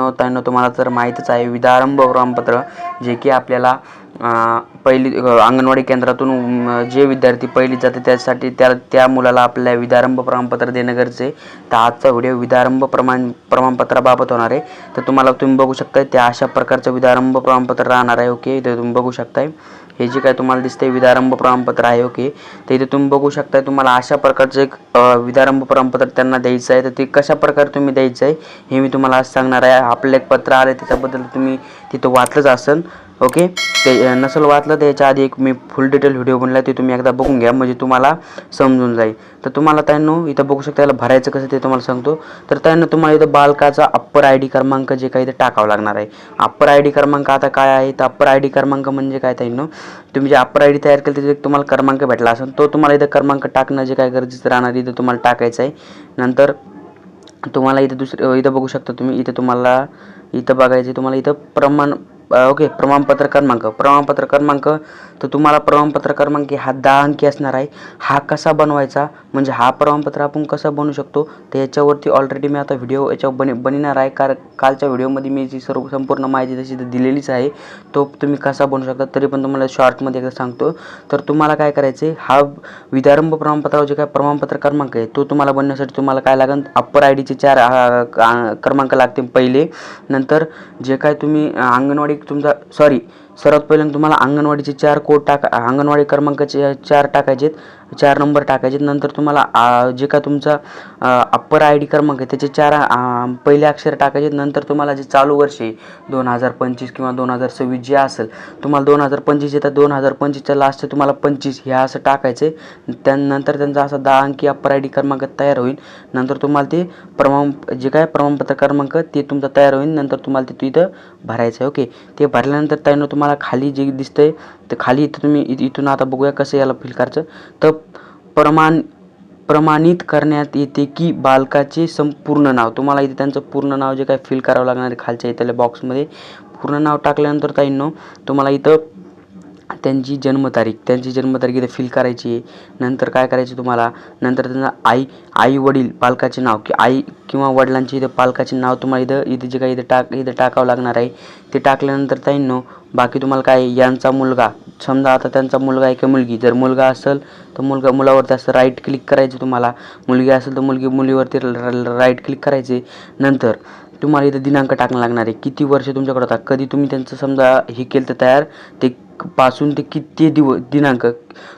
मित्रांनो ताईंनो तुम्हाला तर माहीतच आहे विदारंभ प्रमाणपत्र जे की आपल्याला पहिली अंगणवाडी केंद्रातून जे विद्यार्थी पहिली जाते त्यासाठी त्या त्या मुलाला आपल्या विदारंभ प्रमाणपत्र देणं गरजेचे आहे. तर आजचा व्हिडिओ विदारंभ प्रमाण प्रमाणपत्राबाबत होणार आहे. तर तुम्हाला तुम्ही बघू शकताय त्या अशा प्रकारचं विदारंभ प्रमाणपत्र राहणार आहे ओके? इथे तुम्ही बघू शकताय. हे जे काय तुम्हाला दिसतंय विदारंभ प्रमाणपत्र आहे ओके? तर इथे तुम्ही बघू शकताय तुम्हाला अशा प्रकारचं एक विदारंभ प्रमाणपत्र त्यांना द्यायचं आहे. तर ते कशा प्रकारे तुम्ही द्यायचं आहे हे मी तुम्हाला आज सांगणार आहे. आपलं एक पत्र आलं त्याच्याबद्दल तुम्ही तिथं वाचलंच असेल ओके ते नसेल वाचलं त्याच्या आधी एक मी फुल डिटेल व्हिडिओ बनला ते तुम्ही एकदा बघून घ्या म्हणजे तुम्हाला समजून जाईल. तर तुम्हाला त्यांनो इथं बघू शकता याला भरायचं कसं ते तुम्हाला सांगतो. तर त्यांना तुम्हाला इथं बालकाचा अप्पर आय डी क्रमांक जे काही ते टाकावं लागणार आहे. अप्पर आय डी क्रमांक आता काय आहे? तर अप्पर आय डी क्रमांक म्हणजे काय त्यांनो तुम्ही जे अप्पर आय डी तयार केलं त्याचे तुम्हाला क्रमांक भेटला असेल. तो तुम्हाला इथं क्रमांक टाकणं जे काय गरजेचं राहणार इथं तुम्हाला टाकायचं आहे. नंतर तुम्हाला इथं दुसरं इथं बघू शकता तुम्ही. इथं तुम्हाला इथं बघायचे तुम्हाला इथं प्रमाण ओके प्रमाणपत्र क्रमांक. प्रमाणपत्र क्रमांक तर तुम्हाला प्रमाणपत्र क्रमांक हा दहा अंकी असणार आहे. हा कसा बनवायचा? म्हणजे हा प्रमाणपत्र आपण कसा बनवू शकतो? तर याच्यावरती ऑलरेडी मी आता व्हिडिओ याच्यावर बन बनणार आहे. कार कालच्या व्हिडिओमध्ये मी जी सर्व संपूर्ण माहिती तशी तर दिलेलीच आहे. तो तुम्ही कसा बनवू शकता? तरी पण तुम्हाला शॉर्टमध्ये एकदा सांगतो. तर तुम्हाला काय करायचं हा विदारंभ प्रमाणपत्रावर जे काय प्रमाणपत्र क्रमांक आहे तो तुम्हाला बनण्यासाठी तुम्हाला काय लागेल अप्पर आय डीचे चार क्रमांक लागतील पहिले. नंतर जे काय तुम्ही अंगणवाडी तुमचा सॉरी सर्वात पहिल्यांदा तुम्हाला अंगणवाडीचे चार कोड टाका अंगणवाडी क्रमांकाचे चार टाकायचेत चार नंबर टाकायचे नंतर तुम्हाला जे का तुमचा अप्पर आय डी क्रमांक आहे त्याचे चार पहिले अक्षर टाकायचे नंतर तुम्हाला जे चालू वर्ष आहे दोन हजार पंचवीस किंवा दोन हजार सव्वीस जे असेल तुम्हाला दोन हजार पंचवीस येतात. दोन हजार पंचवीसच्या लास्टचे तुम्हाला पंचवीस हे असं टाकायचं आहे त्यानंतर त्यांचा असा दहा अंकी अप्पर आय डी क्रमांक तयार होईल. नंतर तुम्हाला ते प्रमाण जे काय प्रमाणपत्र क्रमांक ते तुमचा तयार होईल. नंतर तुम्हाला ते इथं भरायचं आहे. ओके. ते भरल्यानंतर त्यानं तुम्हाला खाली जे दिसतंय तर खाली इथं तुम्ही इथ- इथून आता बघूया कसं याला फिलकारचं तर प्रमाण प्रमाणित करण्यात येते की बालकाचे संपूर्ण नाव. तुम्हाला इथे त्यांचं पूर्ण नाव जे काय फिल करावं लागणार आहे खालच्या इथल्या बॉक्समध्ये पूर्ण नाव टाकल्यानंतर ताईंनो तुम्हाला इथं त्यांची जन्मतारीख त्यांची जन्मतारीख इथे फिल करायची आहे. नंतर काय करायचे तुम्हाला? नंतर त्यांना आई आई वडील पालकाचे नाव की आई किंवा वडिलांचे इथं पालकाचे नाव तुम्हाला इथं इथे जे काही इथं टाक इथं टाकावं लागणार आहे ते टाकल्यानंतर ताईंनो बाकी तुम्हाला काय यांचा मुलगा समजा आता त्यांचा मुलगा आहे किंवा मुलगी जर मुलगा असेल तर मुलगा मुलावरती असं राईट क्लिक करायचं तुम्हाला. मुलगी असेल तर मुलगी मुलीवरती राईट क्लिक करायचे. नंतर तुम्हाला इथं दिनांक टाकणं लागणार आहे. किती वर्ष तुमच्याकडे होता? कधी तुम्ही त्यांचं समजा हे केलं तर तयार? ते पासून ते किती दिव दिनांक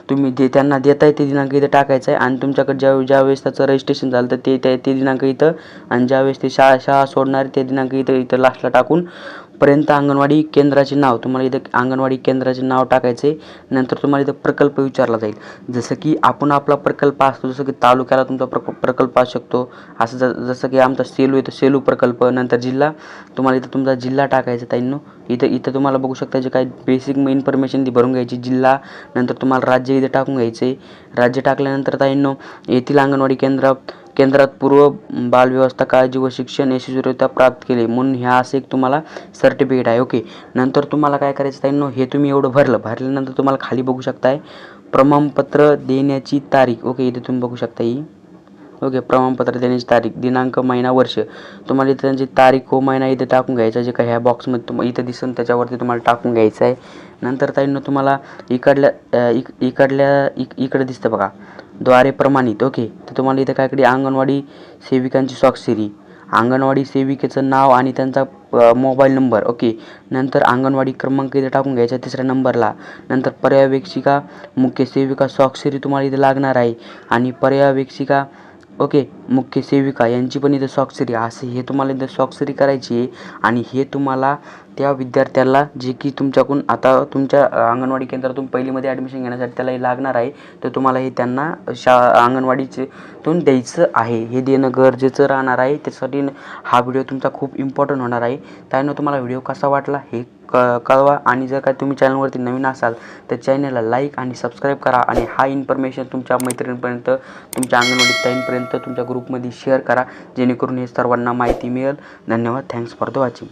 तुम्ही ते त्यांना देताय ते दिनांक इथं टाकायचं आहे. आणि तुमच्याकडे ज्या ज्यावेळेस त्याचं रजिस्ट्रेशन झालं तर ते ते ते दिनांक इथं आणि ज्यावेळेस ते शाळा शाळा सोडणार ते दिनांक इथं इथं लास्टला टाकून पर्यंत अंगणवाडी केंद्राचे नाव तुम्हाला इथं अंगणवाडी केंद्राचे नाव टाकायचे नंतर तुम्हाला इथं प्रकल्प विचारला जाईल. जसं की आपण आपला प्रकल्प असतो जसं की तालुक्याला तुमचा प्रक प्रकल्प असू शकतो. असं ज जसं की आमचा सेलू आहे सेलू प्रकल्प नंतर जिल्हा. तुम्हाला इथं तुमचा जिल्हा टाकायचा ताईंनो. इथं इथं तुम्हाला बघू शकता जे काही बेसिक इन्फॉर्मेशन ती भरून घ्यायची. जिल्हा नंतर तुम्हाला राज्य इथं टाकून घ्यायचे राज्य टाकल्यानंतर ताईंनो येथील अंगणवाडी केंद्र केंद्रात पूर्व बालव्यवस्था काळजी व शिक्षण यशस्वीरित्या प्राप्त केले. म्हणून ह्या असं एक तुम्हाला सर्टिफिकेट आहे. ओके नंतर तुम्हाला काय करायचं आहे नो हे तुम्ही एवढं भरलं. भरल्यानंतर तुम्हाला खाली बघू शकताय. प्रमाणपत्र देण्याची तारीख. ओके इथे तुम्ही बघू शकता ही. ओके प्रमाणपत्र देण्याची तारीख दिनांक महिना वर्ष. तुम्हाला इथे त्यांची तारीख हो महिना इथे टाकून घ्यायचा जे काही ह्या बॉक्समध्ये तुम इथं दिसून त्याच्यावरती तुम्हाला टाकून घ्यायचं आहे. नंतर ताईंनं तुम्हाला इकडल्या इक इकडल्या इक इकडे दिसतं बघा द्वारे प्रमाणित ओके. तर तुम्हाला इथं काय कडे अंगणवाडी सेविकांची स्वाक्षरी अंगणवाडी सेविकेचं नाव आणि त्यांचा मोबाईल नंबर ओके. नंतर अंगणवाडी क्रमांक इथे टाकून घ्यायचा तिसऱ्या नंबरला. नंतर पर्यवेक्षिका मुख्य सेविका स्वाक्षरी तुम्हाला इथे लागणार आहे. आणि पर्यवेक्षिका ओके मुख्य सेविका यांची पण इथं स्वाक्षरी असे हे तुम्हाला इथं स्वाक्षरी करायची आहे आणि हे तुम्हाला त्या विद्यार्थ्याला जे की तुमच्याकडून आता तुमच्या अंगणवाडी केंद्रातून पहिलीमध्ये ॲडमिशन घेण्यासाठी त्याला हे लागणार आहे. तर तुम्हाला हे त्यांना शा अंगणवाडीचेतून द्यायचं आहे. हे देणं गरजेचं राहणार आहे. त्यासाठी हा व्हिडिओ तुमचा खूप इम्पॉर्टंट होणार आहे. त्यानं तुम्हाला व्हिडिओ कसा वाटला हे क कळवा. आणि जर काय तुम्ही चॅनलवरती नवीन असाल तर चॅनलला लाईक आणि सबस्क्राईब करा. आणि हा इन्फॉर्मेशन तुमच्या मैत्रिणीपर्यंत तुमच्या अंगणवाडी ताईंपर्यंत तुमच्या ग्रुपमध्ये शेअर करा. जेणेकरून हे सर्वांना माहिती मिळेल. धन्यवाद. Thanks for the watching